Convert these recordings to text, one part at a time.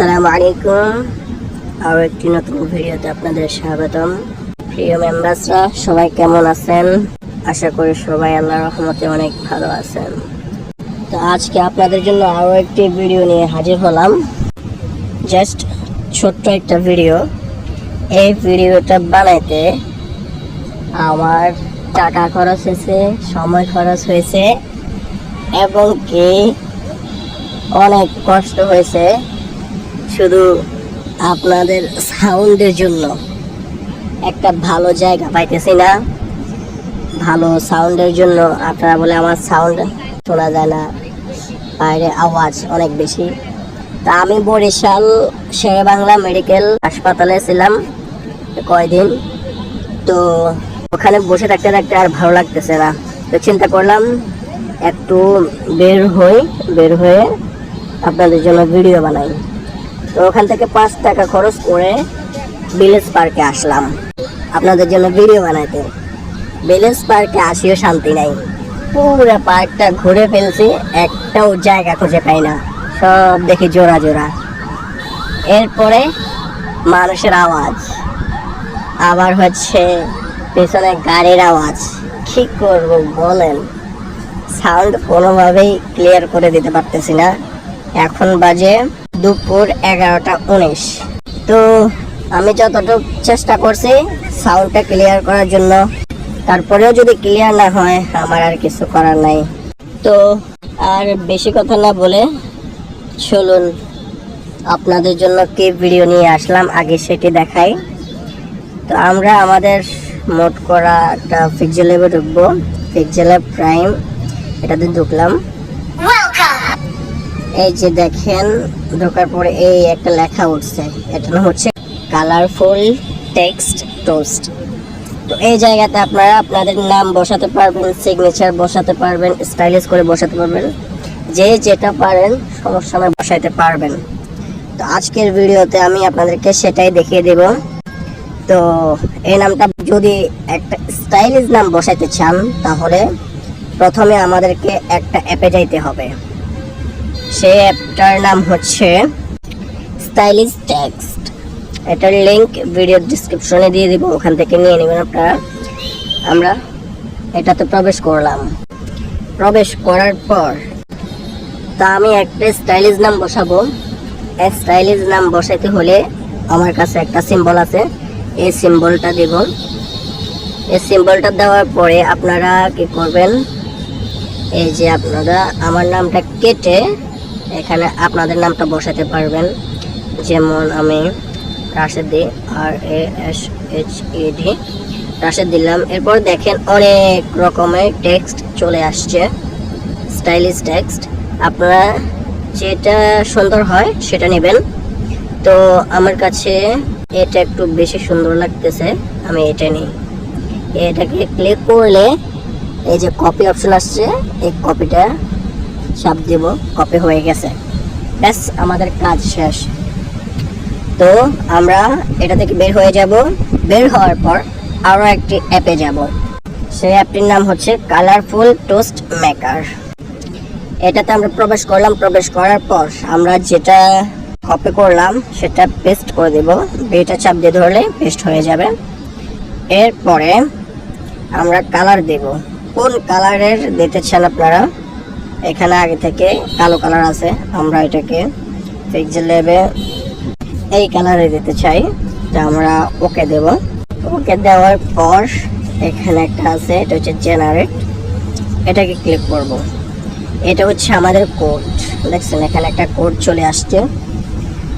আসসালামু আলাইকুম। আর একটি নতুন ভিডিওতে আপনাদের স্বাগতম। প্রিয় মেম্বার্সরা সবাই কেমন আছেন? আশা করি সবাই আল্লাহর রহমতে অনেক ভালো আছেন। তো আজকে আপনাদের জন্য আরও একটি ভিডিও নিয়ে হাজির হলাম। জাস্ট ছোট্ট একটা ভিডিও। এই ভিডিওটা বানাইতে আমার টাকা খরচ হয়েছে, সময় খরচ হয়েছে, এবং কি অনেক কষ্ট হয়েছে। শুধু আপনাদের সাউন্ডের জন্য একটা ভালো জায়গা পাইতেছি না। ভালো সাউন্ডের জন্য আপনারা বলে আমার সাউন্ড শোনা যায় না। বাইরে আওয়াজ অনেক বেশি। তা আমি বরিশাল শেরে বাংলা মেডিকেল হাসপাতালে ছিলাম কয়দিন। তো ওখানে বসে থাকতে থাকতে আর ভালো লাগতেছে না। তো চিন্তা করলাম একটু বের হই, বের হয়ে আপনাদের জন্য ভিডিও বানাই। তো ওখান থেকে পাঁচ টাকা খরচ করে ভিলেজ পার্কে আসলাম। আপনাদের জন্য ভিডিও বানাইতে ভিলেজ পার্কে আসিও শান্তি নাই। পুরো পার্কটা ঘুরে ফেলছি, একটাও জায়গা খুঁজে পাই না। সব দেখি জোড়া জোড়া। এরপরে মানুষের আওয়াজ। আবার হচ্ছে পেছনে গাড়ির আওয়াজ। কি করব বলেন? সাউন্ড কোনোভাবেই ক্লিয়ার করে দিতে পারতেছি না। এখন বাজে দুপুর এগারোটা উনিশ। তো আমি যতটুকু চেষ্টা করছি সাউন্ডটা ক্লিয়ার করার জন্য। তারপরেও যদি ক্লিয়ার না হয়, আমার আর কিছু করার নাই। তো আর বেশি কথা না বলে চলুন, আপনাদের জন্য কি ভিডিও নিয়ে আসলাম, আগে সেটি দেখাই। তো আমরা আমাদের মোট করা একটা ল্যাবে ঢুকবো ল্যাব প্রাইম এটাতে ঢুকলাম। এই যে দেখেন, ঢোকার পরে এই একটা লেখা উঠছে। এটা হচ্ছে কালারফুল টেক্সট টোস্ট তো এই জায়গাতে আপনারা আপনাদের নাম বসাতে পারবেন সিগনেচার বসাতে পারবেন স্টাইলিশ করে বসাতে পারবেন। যে যেটা পারেন, সমস্যা বসাইতে পারবেন। তো আজকের ভিডিওতে আমি আপনাদেরকে সেটাই দেখিয়ে দেব। তো এই নামটা যদি একটা স্টাইলিশ নাম বসাইতে চান, তাহলে প্রথমে আমাদেরকে একটা অ্যাপে যাইতে হবে। সেই অ্যাপটার নাম হচ্ছে স্টাইলিশ টেক্সট এটার লিঙ্ক ভিডিওর ডিসক্রিপশনে দিয়ে দিব, ওখান থেকে নিয়ে নেবেন আপনারা। আমরা এটাতে প্রবেশ করলাম। প্রবেশ করার পর, তা আমি একটা স্টাইলিশ নাম বসাবো। স্টাইলিশ নাম বসাইতে হলে আমার কাছে একটা সিম্বল আছে। এই সিম্বলটা দেব। এই সিম্বলটা দেওয়ার পরে আপনারা কি করবেন? এই যে আপনারা, আমার নামটা কেটে এখানে আপনাদের নামটা বসাতে পারবেন। যেমন আমি রাশেদ রাশেদি আর A S H E D Rashed দিলাম এরপর দেখেন অনেক রকমের টেক্সট চলে আসছে স্টাইলিশ টেক্সট আপনারা যেটা সুন্দর হয় সেটা নেবেন। তো আমার কাছে এটা একটু বেশি সুন্দর লাগতেছে, আমি এটা নিই। এটাকে ক্লিক করলে এই যে কপি অপশন আসছে, এই কপিটা চাপ দেব, কপি হয়ে গেছে। ব্যাস, আমাদের কাজ শেষ। তো আমরা এটা থেকে বের হয়ে যাব। বের হওয়ার পর আরও একটি অ্যাপে যাব। সেই অ্যাপটির নাম হচ্ছে কালারফুল টোস্ট মেকার এটাতে আমরা প্রবেশ করলাম। প্রবেশ করার পর আমরা যেটা কপি করলাম, সেটা পেস্ট করে দেব। এটা চাপ দিয়ে ধরলে পেস্ট হয়ে যাবে। এরপরে আমরা কালার দেব। কোন কালারের দিতে চান আপনারা? এখানে আগে থেকে কালো কালার আছে। আমরা এটাকে পিক্সেল লেবে এই কালারে দিতে চাই, তো আমরা ওকে দেব। ওকে দেওয়ার পর এখানে একটা আছে, এটা হচ্ছে জেনারেট এটাকে ক্লিক করব। এটা হচ্ছে আমাদের কোড দেখছেন, এখানে একটা কোড চলে আসছে।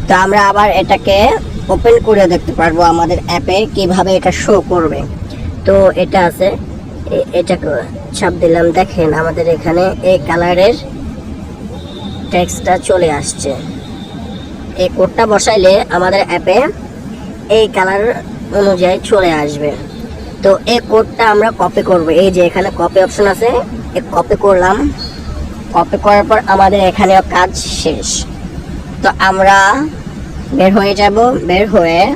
তো আমরা আবার এটাকে ওপেন করে দেখতে পারব আমাদের অ্যাপে কীভাবে এটা শো করবে। তো এটা আছে এ- এটাকে ছাপ দিলাম। দেখেন আমাদের এখানে এই কালারের টেক্সটটা চলে আসছে। এই কোডটা বসাইলে আমাদের অ্যাপে এই কালার অনুযায়ী চলে আসবে। তো এই কোডটা আমরা কপি করব। এই যে এখানে কপি অপশন আছে কপি করলাম। কপি করার পর আমাদের এখানেও কাজ শেষ। তো আমরা বের হয়ে যাব, বের হয়ে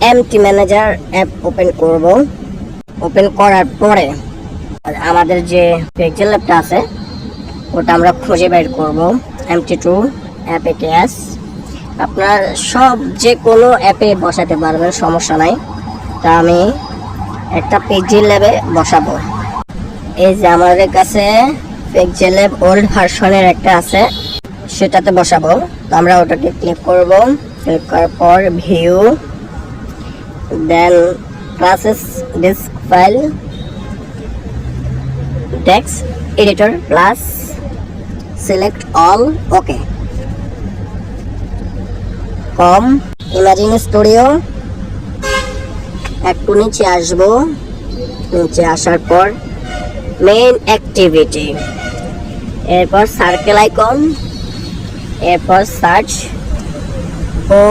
এমটি ম্যানেজার অ্যাপ ওপেন করব। ওপেন করার পরে আমাদের যে পিক্সেল ল্যাবটা আছে, ওটা আমরা খুঁজে বের করব। এমটি টু অ্যাপ এটিএস আপনার সব যে কোনো অ্যাপে বসাতে পারবেন, সমস্যা নাই। তা আমি একটা পেজি ল্যাবে বসাবো। এই যে আমাদের কাছে পেজি ল্যাব ওল্ড ভার্সনের একটা আছে, সেটাতে বসাবো। তো আমরা ওটাকে ক্লিক করব। ক্লিক করার পর ভিউ দেন classes disk file text editor plus select all okay com imagine studio একটু নিচে আসব, নিচে আসার পর মেইন অ্যাক্টিভিটি এরপর সার্কেল আইকন এরপর সার্চ ও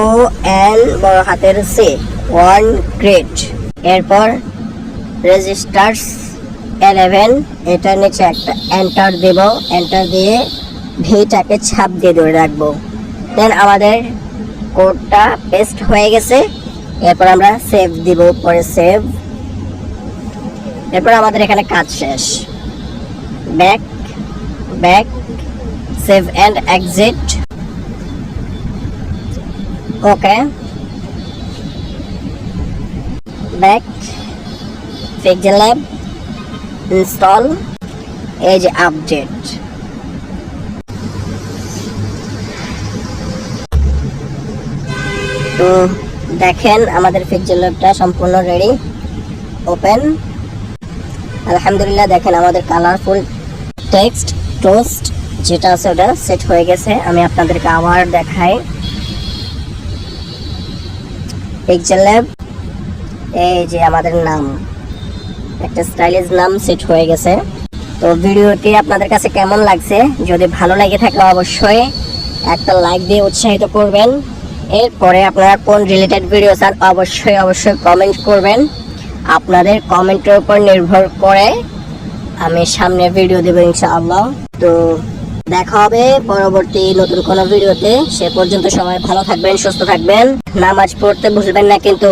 এন বড় হাতের সি ওয়ান গ্রেড এরপর রেজিস্টার্স এলেভেন এটার নিচে একটা এন্টার দেব। এন্টার দিয়ে ভিটাকে ছাপ দিয়ে ধরে রাখব। দেন আমাদের কোডটা পেস্ট হয়ে গেছে। এরপর আমরা সেভ দিব পরে সেভ এরপর আমাদের এখানে কাজ শেষ। Back back save and exit okay back pixel lab install এই যে আপডেট তো দেখেন, আমাদের পিক্সেল ল্যাবটা সম্পূর্ণ রেডি ওপেন আলহামদুলিল্লাহ, দেখেন আমাদের কালারফুল টেক্সট টোস্ট যেটা আছে ওটা সেট হয়ে গেছে। আমি আপনাদেরকে আবার দেখাই। পিক্সেল ল্যাব এই যে আমাদের নাম। একটা স্টাইলিশ নাম সেট হয়ে গেছে। তো ভিডিওটি আপনাদের কাছে কেমন লাগছে? যদি ভালো লাগে থাকে অবশ্যই একটা লাইক দিয়ে উৎসাহিত করবেন। এরপরে আপনারা কোন রিলেটেড ভিডিও চান অবশ্যই অবশ্যই কমেন্ট করবেন। আপনাদের কমেন্টের উপর নির্ভর করে আমি সামনে ভিডিও দেবো ইনশাআল্লাহ। তো দেখা হবে পরবর্তী নতুন কোনো ভিডিওতে সে পর্যন্ত সবাই ভালো থাকবেন, সুস্থ থাকবেন। নামাজ পড়তে ভুলবেন না কিন্তু।